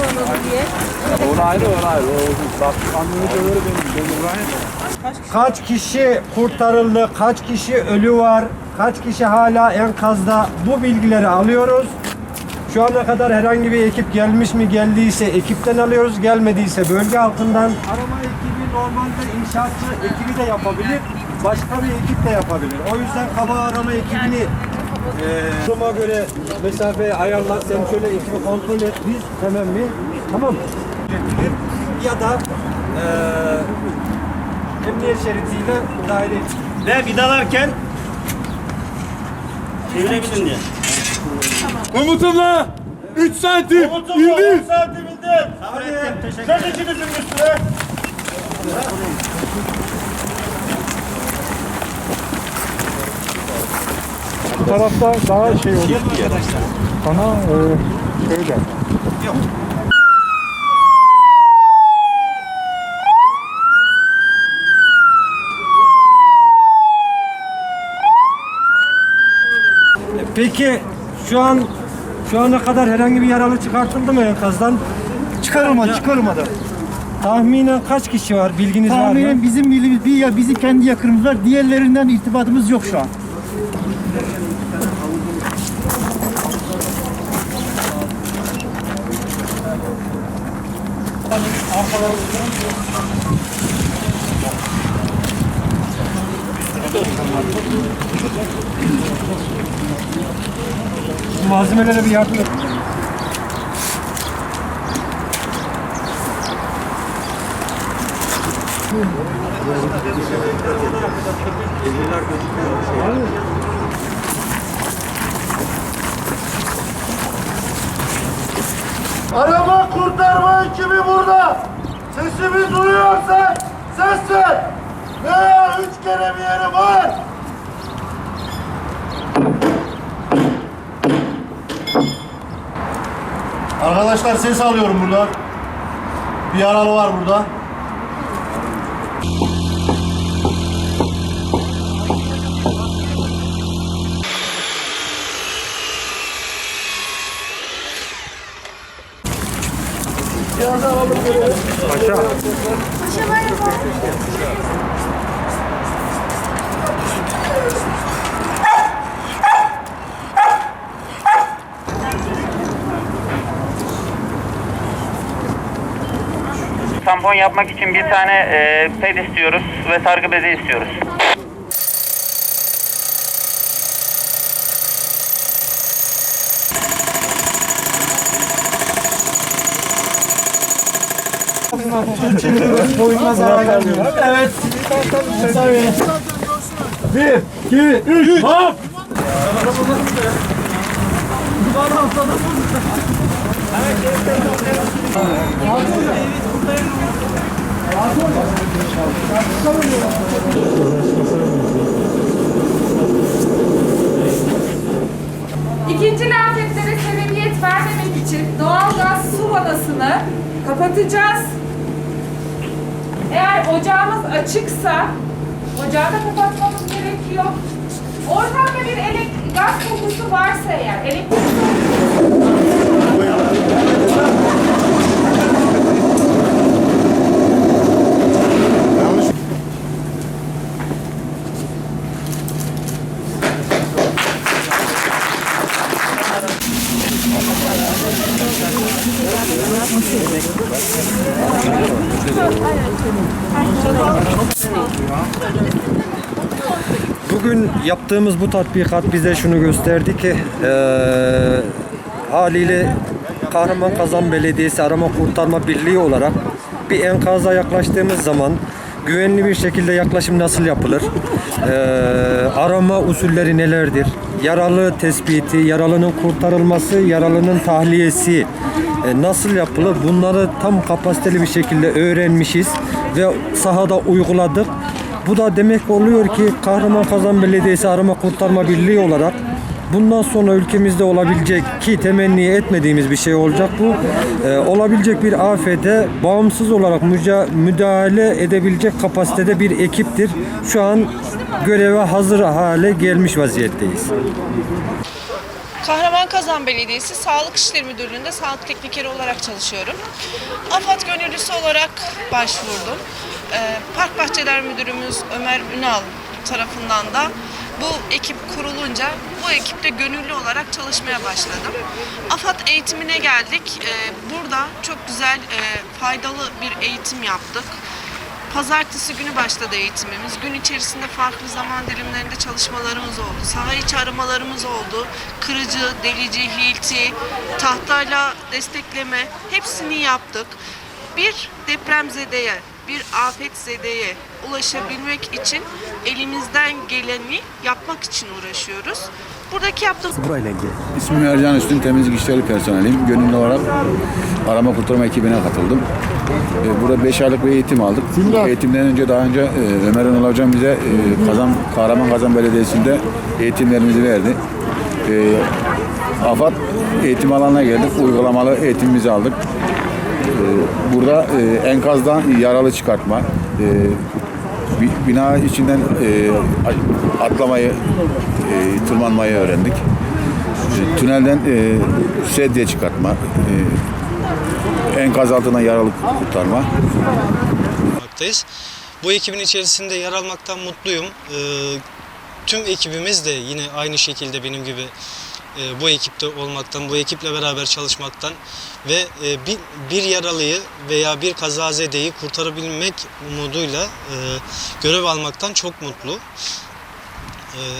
anladı diye. O ayrı, o ayrı. O, bak, annemi döveri benim. Ben İbrahim. Kaç kişi kurtarıldı, kaç kişi ölü var, kaç kişi hala enkazda bu bilgileri alıyoruz. Şu ana kadar herhangi bir ekip gelmiş mi geldiyse ekipten alıyoruz, gelmediyse bölge halkından. Arama ekibi normalde inşaatçı ekibi de yapabilir, başka bir ekip de yapabilir. O yüzden kaba arama ekibini eee duruma göre mesafeyi ayarla, sen şöyle ekibi kontrol et, biz hemen mi? Tamam. Ya da eee emniyet şeridiyle dahil. Ve vidalarken çevirebildin diye. Komutanla 3 santim indir. santim indir. Sabrettim. Teşekkür ederim. Çek ikinizin üstüne. Tarafta daha şey olur. Bana e, şöyle. Peki şu an şu ana kadar herhangi bir yaralı çıkartıldı mı enkazdan? Çıkarılmadı, çıkarılmadı. Tahminen kaç kişi var? Bilginiz var Tahminen mı? bizim bildiğimiz bir ya bizim kendi yakınımız var. Diğerlerinden irtibatımız yok şu an. Malzemelere bir yardım et. Arama kurtarma ekibi burada. Sesimi duyuyorsan ses ver. Veya üç kere bir yere var. Arkadaşlar ses alıyorum burada. Bir yaralı var burada. Tampon yapmak için bir tane e, ped istiyoruz ve sargı bezi istiyoruz. Boyuna zarar vermiyor. Evet. İkinci afetlere sebebiyet vermemek için doğalgaz su vanasını kapatacağız. Eğer ocağımız açıksa ocağı da kapatmamız gerekiyor. Ortamda bir elektrik, gaz kokusu varsa eğer elektrik Bugün yaptığımız bu tatbikat bize şunu gösterdi ki eee haliyle Kahraman Kazan Belediyesi Arama Kurtarma Birliği olarak bir enkaza yaklaştığımız zaman güvenli bir şekilde yaklaşım nasıl yapılır? Eee, arama usulleri nelerdir? Yaralı tespiti, yaralının kurtarılması, yaralının tahliyesi e, nasıl yapılır? Bunları tam kapasiteli bir şekilde öğrenmişiz ve sahada uyguladık. Bu da demek oluyor ki Kahraman Kazan Belediyesi Arama Kurtarma Birliği olarak bundan sonra ülkemizde olabilecek ki temenni etmediğimiz bir şey olacak bu. Ee, olabilecek bir afete bağımsız olarak müdahale edebilecek kapasitede bir ekiptir. Şu an göreve hazır hale gelmiş vaziyetteyiz. Kahramankazan Belediyesi Sağlık İşleri Müdürlüğü'nde sağlık teknikeri olarak çalışıyorum. AFAD gönüllüsü olarak başvurdum. Ee, Park Bahçeler Müdürümüz Ömer Ünal tarafından da bu ekip kurulunca bu ekipte gönüllü olarak çalışmaya başladım. AFAD eğitimine geldik. Ee, burada çok güzel, e, faydalı bir eğitim yaptık. Pazartesi günü başladı eğitimimiz. Gün içerisinde farklı zaman dilimlerinde çalışmalarımız oldu. Saha içi aramalarımız oldu. Kırıcı, delici, hilti, tahtayla destekleme hepsini yaptık. Bir depremzedeye, bir afetzedeye ulaşabilmek için elimizden geleni yapmak için uğraşıyoruz. Buradaki yaptığımız İsmim Ercan Üstün, temizlik işleri personeliyim. Gönüllü olarak arama kurtarma ekibine katıldım. Ee, Burada 5 aylık bir eğitim aldık. Eğitimden önce daha önce e, Ömer Önal Hocam bize e, Kazan, Kahraman Kazan Belediyesi'nde eğitimlerimizi verdi. E, AFAD eğitim alanına geldik. Uygulamalı eğitimimizi aldık. E, Burada e, enkazdan yaralı çıkartma, e, bi- bina içinden e, atlamayı, tırmanmayı öğrendik. Tünelden sedye çıkartma, enkaz altından yaralı kurtarma. Bu ekibin içerisinde yer almaktan mutluyum. Ee, tüm ekibimiz de yine aynı şekilde benim gibi e, bu ekipte olmaktan, bu ekiple beraber çalışmaktan ve e, bir, bir yaralıyı veya bir kazazedeyi kurtarabilmek umuduyla e, görev almaktan çok mutlu.